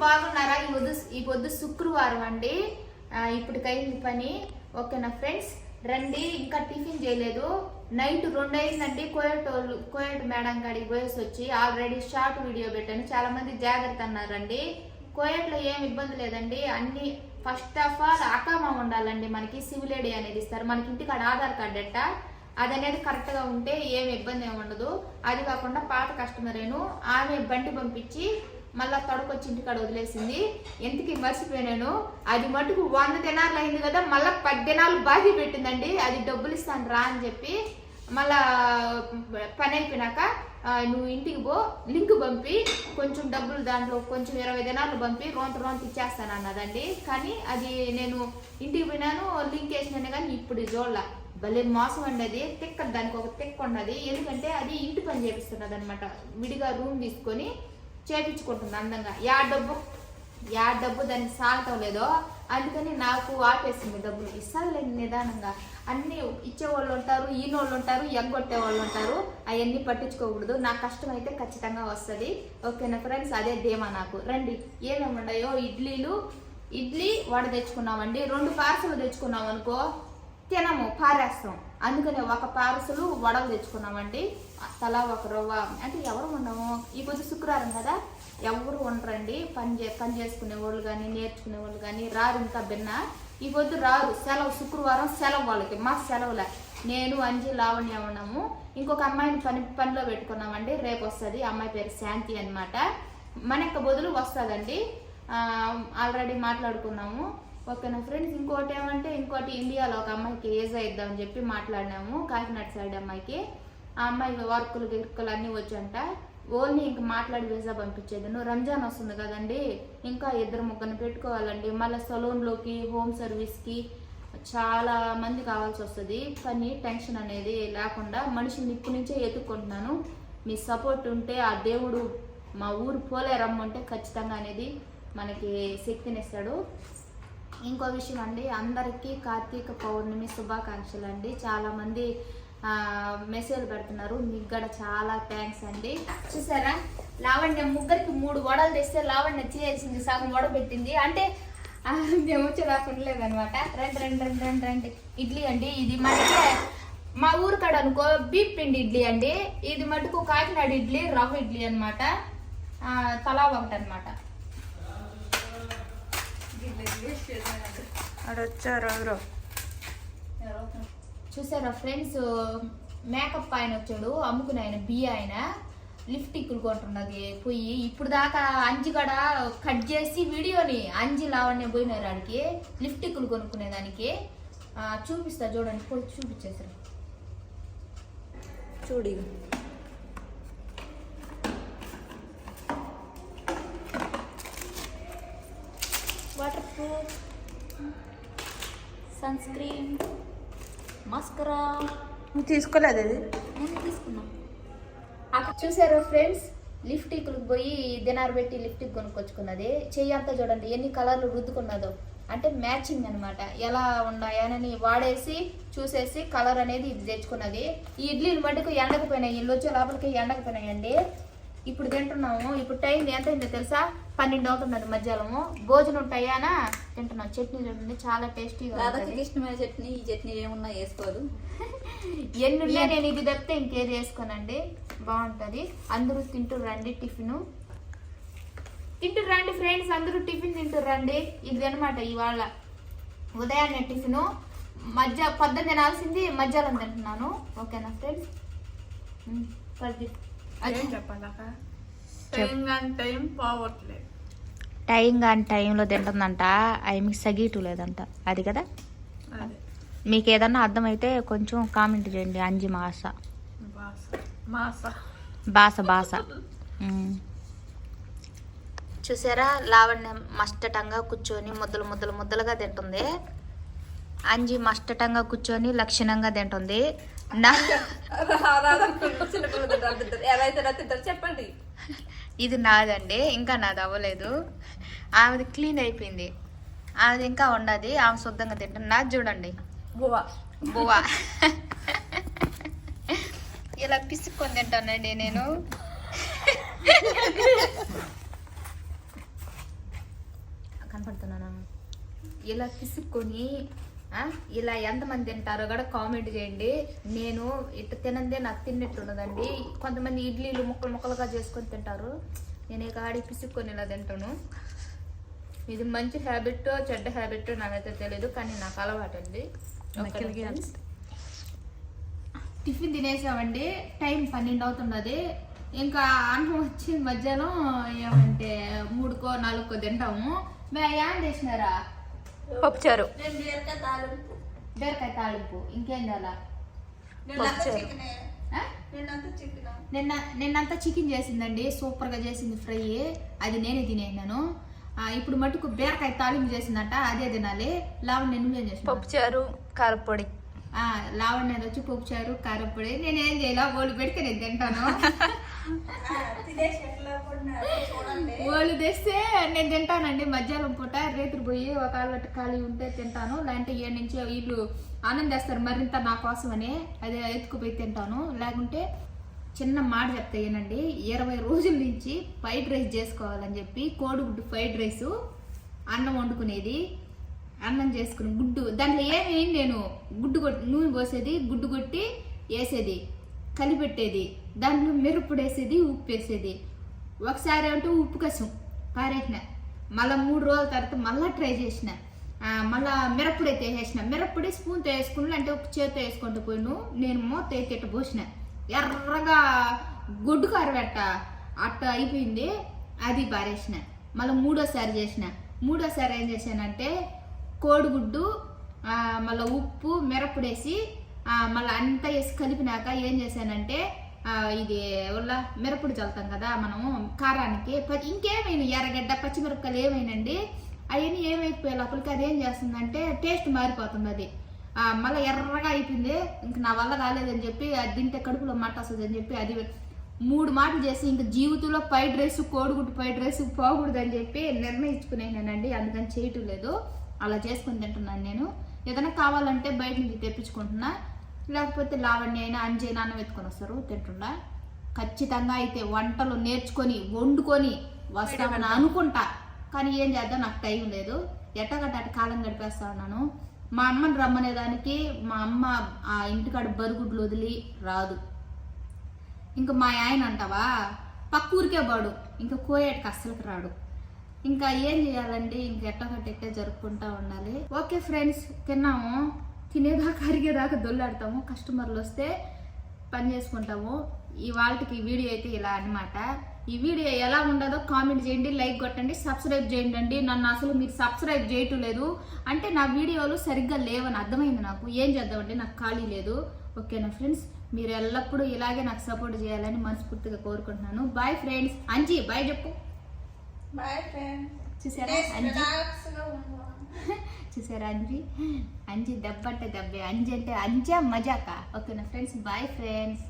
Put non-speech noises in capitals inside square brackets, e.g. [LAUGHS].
బాగున్నారా? ఈ పొద్దు ఈ పొద్దు శుక్రవారం అండి. ఆ, ఇప్పటికైంది పని. ఓకేనా ఫ్రెండ్స్? రండి ఇంకా టిఫిన్ చేయలేదు. నైట్ రెండు అయిందండి కోయట్ వాళ్ళు కోయట్ మేడం కాడికి పోయేసి వచ్చి ఆల్రెడీ షార్ట్ వీడియో పెట్టాను. చాలా మంది జాగ్రత్త అన్నారండి. కోయట్లో ఏం ఇబ్బంది లేదండి. అన్ని ఫస్ట్ ఆఫ్ ఆల్ అకామా ఉండాలండి మనకి. సివిల్ ఐడి అనేది ఇస్తారు. మనకి ఇంటికాడ ఆధార్ కార్డ్ అట్ట. అది అనేది కరెక్ట్గా ఉంటే ఏం ఇబ్బంది ఏమి ఉండదు. అది కాకుండా పాత కస్టమరేను ఆమె బండి పంపించి మళ్ళా తొడకొచ్చి ఇంటికాడ వదిలేసింది. ఎందుకు మర్చిపోయినాను? అది మటుకు వంద దినాలు అయింది కదా మళ్ళా పది దినాలు బాకీ పెట్టిందండి. అది డబ్బులు ఇస్తాను రా అని చెప్పి మళ్ళా పని అయిపోయినాక నువ్వు ఇంటికి పో లింక్ పంపి కొంచెం డబ్బులు దాంట్లో కొంచెం ఇరవై దినాలు పంపి రోంత రోంత ఇచ్చేస్తాను అన్నదండి. కానీ అది నేను ఇంటికి పోయినాను లింక్ వేసినాను కానీ ఇప్పుడు చూడాల. భలే మోసం అండి అది. తిక్క దానికి ఒక తిక్క ఉన్నది. ఎందుకంటే అది ఇంటి పని చేపిస్తున్నది అనమాట విడిగా రూమ్ తీసుకొని చేపించుకుంటుంది అందంగా. యా డబ్బు యా డబ్బు దాన్ని సాగటం లేదో అందుకని నాకు ఆపేసింది డబ్బులు. ఇస్తానులేండి నిదానంగా. అన్ని ఇచ్చేవాళ్ళు ఉంటారు ఈనోళ్ళు ఉంటారు ఎగ్గొట్టే వాళ్ళు ఉంటారు. అవన్నీ పట్టించుకోకూడదు. నా కష్టం అయితే ఖచ్చితంగా వస్తుంది. ఓకేనా ఫ్రెండ్స్? అదే ధీమా నాకు. రండి. ఏమేమి ఉన్నాయో? ఇడ్లీలు. ఇడ్లీ వడ తెచ్చుకున్నామండి. రెండు పార్సల్ తెచ్చుకున్నాం అనుకో తినము పారేస్తాం. అందుకని ఒక పార్సలు వడలు తెచ్చుకున్నామండి. తలా ఒక రవ్వ. అంటే ఎవరు ఉండము ఈ కొంచెం శుక్రవారం కదా? ఎవరు ఉండరండి పని చే పని చేసుకునే వాళ్ళు కానీ నేర్చుకునే వాళ్ళు కానీ రారు ఇంకా భిన్న ఈ పొద్దు రారు. సెలవు శుక్రవారం సెలవు వాళ్ళకి. మా సెలవులే. నేను అంజి లావణ్య ఉన్నాము ఇంకొక అమ్మాయిని పని పనిలో పెట్టుకున్నామండి. రేపు వస్తుంది. అమ్మాయి పేరు శాంతి అన్నమాట. యొక్క బదులు వస్తుందండి. ఆల్రెడీ మాట్లాడుకున్నాము. ఓకేనా ఫ్రెండ్స్ ఇంకోటి ఏమంటే ఇంకోటి ఇండియాలో ఒక అమ్మాయికి ఏజ్ అయిద్దామని చెప్పి మాట్లాడినాము కాకినాడ సైడ్ అమ్మాయికి. ఆ అమ్మాయి వర్కులు గిర్కులు అన్నీ వచ్చంట. ఓన్లీ ఇంకా మాట్లాడి వీసా పంపించేది. నువ్వు రంజాన్ వస్తుంది కదండి ఇంకా ఇద్దరు ముగ్గురు పెట్టుకోవాలండి. మళ్ళీ సలూన్లోకి హోమ్ సర్వీస్కి చాలా మంది కావాల్సి వస్తుంది. కానీ టెన్షన్ అనేది లేకుండా మనిషిని ఇప్పటి నుంచే ఎత్తుకుంటున్నాను మీ సపోర్ట్ ఉంటే ఆ దేవుడు మా ఊరు పోలే రమ్మంటే ఖచ్చితంగా అనేది మనకి శక్తినిస్తాడు. ఇంకో విషయం అండి అందరికీ కార్తీక పౌర్ణమి శుభాకాంక్షలు అండి. చాలామంది మెసేజ్ పెడుతున్నారు. మీకు కూడా చాలా థ్యాంక్స్ అండి. చూసారా? లావణ్య ముగ్గురికి మూడు వడలు తెస్తే లావణ్య చేసింది సగం వడ పెట్టింది. అంటే మేము వచ్చి అనమాట రెండు రెండు రెండు రెండు రండి ఇడ్లీ అండి. ఇది మనకి మా ఊరు కాడ అనుకో బీప్ పిండి ఇడ్లీ అండి. ఇది మటుకు కాకినాడ ఇడ్లీ రవ్వ ఇడ్లీ అనమాట తలా ఒకటి అనమాట వచ్చారు ఎవరు. చూసారా ఫ్రెండ్స్ మేకప్ ఆయన వచ్చాడు అమ్ముకునే ఆయన బియ్య ఆయన. లిప్టిక్లు కొంటున్నది పోయి ఇప్పుడు దాకా అంజి కూడా కట్ చేసి వీడియోని అంజి లావణ్య పోయినారు ఆడికి. లిప్టిక్లు కొనుక్కునేదానికి ఆ, చూపిస్తా చూడండి చూపించేసారు. చూడు ప్రూఫ్ సన్ స్క్రీన్ మస్కరా. నువ్వు తీసుకోలేదు అది? ముందు తీసుకున్నాం. అక్కడ చూసారు ఫ్రెండ్స్ లిప్టిక్లకు పోయి దినారు పెట్టి లిప్టిక్ కొనుక్కొచ్చుకున్నది. చెయ్యి అంతా చూడండి ఎన్ని కలర్లు రుద్దుకున్నదో. అంటే మ్యాచింగ్ అన్నమాట. ఎలా ఉన్నాయనని వాడేసి చూసేసి కలర్ అనేది ఇది తెచ్చుకున్నది. ఈ ఇడ్లీలు మటుకు ఎండకపోయినాయి. ఇల్లు వచ్చే లోపలికి ఎండకపోయినాయండి. ఇప్పుడు తింటున్నాము. ఇప్పుడు టైం ఎంత అయిందో తెలుసా? పన్నెండు అవుతున్నది మధ్యాహ్నము. భోజనం టయానా తింటున్నాం. చట్నీ చూడండి చాలా టేస్టీగా ఇష్టమైన చట్నీ ఈ చట్నీ ఏమున్నా వేసుకోదు. [LAUGHS] ఎన్ని ఉన్నాయి నేను ఇది తప్పితే ఇంకేది వేసుకోనండి. బాగుంటుంది. అందరూ తింటూ రండి టిఫిన్. తింటూ రండి ఫ్రెండ్స్ అందరూ టిఫిన్ తింటూ రండి ఇది అనమాట ఇవాళ ఉదయాన్నే టిఫిన్. మధ్య పొద్దున్న తినాల్సింది మధ్యాహ్నం తింటున్నాను. ఓకేనా ఫ్రెండ్స్? పది. టైం కానీ టైం పోవట్లేదు. టైం కానీ టైంలో తింటుందంట. ఆమెకి సగీటు లేదంట అది కదా? అదే. మీకు ఏదన్నా అర్థమైతే కొంచెం కామెంట్ చేయండి. అంజి మాస. బాస మాస. బాస. చూసారా? లావణ్య మస్టటంగా కూర్చొని ముద్దలు ముద్దలు ముద్దలుగా తింటుంది. అంజి మస్టటంగా కూర్చొని లక్షణంగా తింటుంది. చెప్పండి. ఇది నాదండి. ఇంకా నాది అవ్వలేదు. ఆమెది క్లీన్ అయిపోయింది. ఆమెది ఇంకా ఉండదు ఆమె శుద్ధంగా తింటుంది. నాది చూడండి. బువ్వా. బువ్వా. ఇలా పిసుక్కొని తింటానండి నేను. ఇలా పిసుక్కొని ఇలా ఎంతమంది తింటారో కూడా కామెంట్ చేయండి. నేను ఇట్లా తినందే నాకు తిన్నట్టు ఉండదండి. కొంతమంది ఇడ్లీలు ముక్కలు ముక్కలుగా చేసుకొని తింటారు. నేను ఇక ఆడి పిసుక్కొని ఇలా తింటాను. ఇది మంచి హ్యాబిట్ చెడ్డ హ్యాబిట్ నాకైతే తెలియదు కానీ నాకు అలవాటు అండి టిఫిన్ తినేసామండి. టైం పన్నెండు అవుతున్నది ఇంకా అన్నం వచ్చి మధ్యాహ్నం ఏమంటే మూడుకో నాలుగుకో తింటాము. మే ఏం చేసినారా? పప్పుచారు. నేను బీరకాయ తాలింపు. ఇంకేం చికెన్? నిన్న నిన్నంతా చికెన్ చేసిందండి. సూపర్గా చేసింది ఫ్రై. అది నేనే తినేసినాను. ఇప్పుడు మటుకు బీరకాయ తాలింపు చేసిందట అదే తినాలి. లావణ్య నువ్వేం చేసిన పప్పుచారు కారపొడి లావణ్య వచ్చి పప్పు చారు కారపొడి నేనేం చేయాల ఓళ్ళు పెడితే నేను తింటాను. వాళ్ళు తెస్తే నేను తింటానండి. మధ్యాహ్నం పూట రేతులు పోయి ఒక ఆళ్ళ ఖాళీ ఉంటే తింటాను. లేదంటే ఏ నుంచి వీళ్ళు ఆనందిస్తారు మరింత నా కోసమని. అదే ఎత్తుకుపోయి తింటాను. లేకుంటే చిన్న మాట చెప్తా ఏనండి ఇరవై రోజుల నుంచి ఫ్రైడ్ రైస్ చేసుకోవాలని చెప్పి కోడిగుడ్డు ఫ్రైడ్ రైస్ అన్నం వండుకునేది అన్నం చేసుకుని గుడ్డు దాంట్లో ఏమి నేను గుడ్డు కొట్టి నూనె పోసేది గుడ్డు కొట్టి వేసేది కలిపెట్టేది దాంట్లో మిరప్పుడు వేసేది ఉప్పు వేసేది. ఒకసారి అంటే ఉప్పు కసం పారేసిన. మళ్ళీ మూడు రోజుల తర్వాత మళ్ళీ ట్రై చేసిన. మళ్ళీ మళ్ళా మిరప్పుడు అయితే వేసేసిన. మిరప్పుడే స్పూన్తో వేసుకుని అంటే ఒక చేతితో వేసుకుంటూ పోయిను నేను మూత అయితే ఇట్ట పోసిన. ఎర్రగా గొడ్డు కారబెట్ట అట్ట అయిపోయింది. అది పారేసిన. మళ్ళీ మూడోసారి చేసిన. మూడోసారి ఏం చేశానంటే కోడిగుడ్డు మళ్ళీ ఉప్పు మిరప్పుడేసి మళ్ళీ అంతా వేసి కలిపినాక ఏం చేశానంటే ఇది వల్ల మిరపుడు చల్లుతాం కదా మనము కారానికి. ఇంకేమైనా ఎర్రగడ్డ పచ్చిమిరపకాయలు ఏమైనండి అవన్నీ ఏమైపోయే లోపలికి అదేం చేస్తుందంటే టేస్ట్ మారిపోతుంది అది. మళ్ళీ ఎర్రగా అయిపోయింది. ఇంక నా వల్ల కాలేదని చెప్పి అది తింటే కడుపులో మాట వస్తుంది అని చెప్పి అది మూడు మాటలు చేసి ఇంక జీవితంలో ఫ్రైడ్ రైస్ కోడిగుడ్డు ఫ్రైడ్ రైస్ పోకూడదని చెప్పి నిర్ణయించుకునేనండి అందుకని చేయటం లేదు. అలా చేసుకొని తింటున్నాను నేను. ఏదైనా కావాలంటే బయట నుంచి తెప్పించుకుంటున్నా. లేకపోతే లావణ్య అయినా అంజైనా అన్నం వెతుకొని వస్తారు తింటున్నా ఖచ్చితంగా అయితే వంటలు నేర్చుకొని వండుకొని వస్తామని అనుకుంటా. కానీ ఏం చేద్దాం? నాకు టైం లేదు. ఎట్టగట్ట అటు కాలం గడిపేస్తా ఉన్నాను. మా అమ్మని రమ్మనే దానికి మా అమ్మ ఆ ఇంటికాడ బరుగుడ్లు వదిలి రాదు. ఇంకా మా ఆయన అంటావా? పక్క ఊరికే పాడు ఇంకా కోయేటికి అస్సలకి రాడు. ఇంకా ఏం చేయాలండి? ఇంక ఎట్టకట్టెట్టే జరుపుకుంటా ఉండాలి. ఓకే ఫ్రెండ్స్ తిన్నాము. తినేదాకా అరిగేదాకా దొల్లాడతాము. కస్టమర్లు వస్తే పని చేసుకుంటాము. ఈ వాళ్ళకి వీడియో అయితే ఇలా అన్నమాట. ఈ వీడియో ఎలా ఉండదో కామెంట్ చేయండి లైక్ కొట్టండి సబ్స్క్రైబ్ చేయండి నన్ను అసలు మీరు సబ్స్క్రైబ్ చేయటం లేదు. అంటే నా వీడియోలు సరిగ్గా లేవని అర్థమైంది నాకు. ఏం చేద్దామండి? నాకు ఖాళీ లేదు. ఓకేనా ఫ్రెండ్స్? మీరు ఎల్లప్పుడూ ఇలాగే నాకు సపోర్ట్ చేయాలని మనస్ఫూర్తిగా కోరుకుంటున్నాను. బాయ్ ఫ్రెండ్స్ అంజీ బాయ్ చెప్పు. బాయ్ ఫ్రెండ్ చూసారా అంజీ? [LAUGHS] చూసారా అంజీ? అంజీ దెబ్బ అంటే దెబ్బే. అంజీ అంటే అంజా మజాక. ఓకేనా ఫ్రెండ్స్? Bye friends